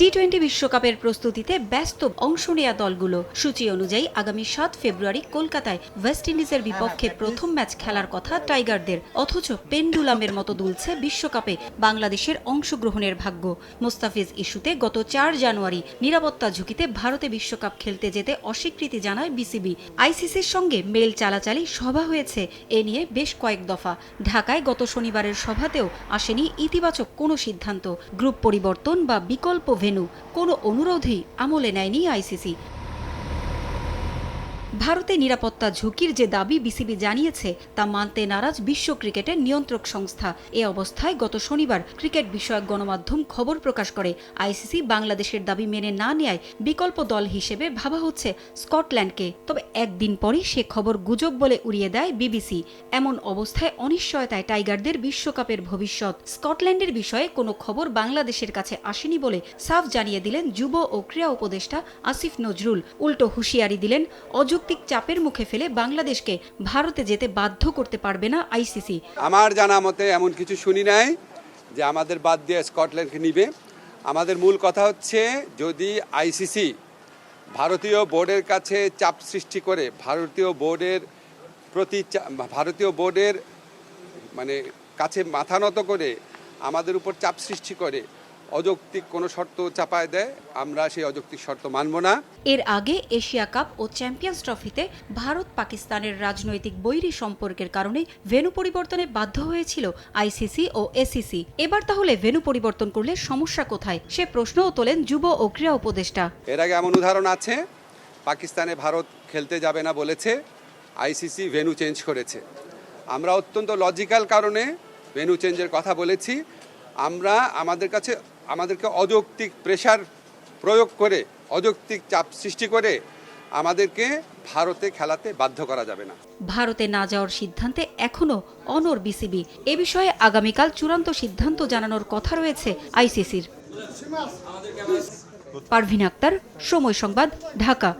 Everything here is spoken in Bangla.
টি টোয়েন্টি বিশ্বকাপের প্রস্তুতিতে ব্যস্ত অংশ নেয়া দলগুলো। সূচি অনুযায়ী আগামী সাত ফেব্রুয়ারি কলকাতায় ওয়েস্ট ইন্ডিজের বিপক্ষে প্রথম ম্যাচ খেলার কথা টাইগারদের অথচ পেন্ডুলামের মতো দুলছে বিশ্বকাপে বাংলাদেশের অংশগ্রহণের ভাগ্য। মোস্তাফিজ ইস্যুতে গত চার জানুয়ারি নিরাপত্তা ঝুঁকিতে ভারতে বিশ্বকাপ খেলতে যেতে অস্বীকৃতি জানায় বিসিবি আইসিসির সঙ্গে মেল চালাচালি সভা হয়েছে, এ নিয়ে বেশ কয়েক দফা। ঢাকায় গত শনিবারের সভাতেও আসেনি ইতিবাচক কোনো সিদ্ধান্ত। গ্রুপ পরিবর্তন বা বিকল্প ভেন্যু কোনো অনুরোধই আমলে নেয়নি আইসিসি। ভারতে নিরাপত্তা ঝুঁকির যে দাবি বিসিবি জানিয়েছে তা মানতে নারাজ বিশ্ব ক্রিকেটের নিয়ন্ত্রক সংস্থা। এ অবস্থায় গত শনিবার ক্রিকেট বিষয়ক গণমাধ্যম খবর প্রকাশ করে। আইসিসি বাংলাদেশের দাবি মেনে না নেয় বিকল্প দল হিসেবে ভাবা হচ্ছে স্কটল্যান্ডকে। তবে একদিন পরই সে খবর গুজব বলে উড়িয়ে দেয় বিবিসি। এমন অবস্থায় অনিশ্চয়তায় টাইগারদের বিশ্বকাপের ভবিষ্যৎ। স্কটল্যান্ডের বিষয়ে কোনো খবর বাংলাদেশের কাছে আসেনি বলে সাফ জানিয়ে দিলেন যুব ও ক্রীড়া উপদেষ্টা আসিফ নজরুল। উল্টো হুঁশিয়ারি দিলেন অযৌক্তিক চাপের মুখে ফেলে বাংলাদেশকে ভারতে যেতে বাধ্য করতে পারবে না আইসিসি। আমার জানা মতে এমন কিছু শুনি নাই যে আমাদের বাদ দিয়ে স্কটল্যান্ডকে নিবে। আমাদের মূল কথা হচ্ছে যদি আইসিসি ভারতীয় বোর্ডের কাছে চাপ সৃষ্টি করে, ভারতীয় বোর্ডের প্রতি ভারতীয় বোর্ডের মানে কাছে মাথা নত করে আমাদের উপর চাপ সৃষ্টি করে অযৌক্তিক কোনো শর্ত চাপায় দেয় আমরা সেই অযৌক্তিক শর্ত মানব না। এর আগে এশিয়া কাপ ও চ্যাম্পিয়ন্স ট্রফিতে ভারত পাকিস্তানের রাজনৈতিক বৈরী সম্পর্কের কারণে ভেন্যু পরিবর্তনে বাধ্য হয়েছিল আইসিসি ও এসিসি। এবার তাহলে ভেন্যু পরিবর্তন করলে সমস্যা কোথায়? সে প্রশ্নও তোলেন যুব ও ক্রীড়া উপদেষ্টা। এর আগে এমন উদাহরণ আছে পাকিস্তানে ভারত খেলতে যাবে না বলেছে আইসিসি ভেন্যু চেঞ্জ করেছে। আমরা অত্যন্ত লজিক্যাল কারণে ভেন্যু চেঞ্জের কথা বলেছি। আমরা আমাদের কাছে আমাদেরকে অযৌক্তিক প্রেশার প্রয়োগ করে, অযৌক্তিক চাপ সৃষ্টি করে আমাদেরকে ভারতে খেলাতে বাধ্য করা যাবে না। ভারতে না যাওয়ার সিদ্ধান্তে এখনও অনর বিসিবি। এ বিষয়ে আগামীকাল চূড়ান্ত সিদ্ধান্ত জানানোর কথা রয়েছে আইসিসির। পারভিন আক্তার, সময় সংবাদ, ঢাকা।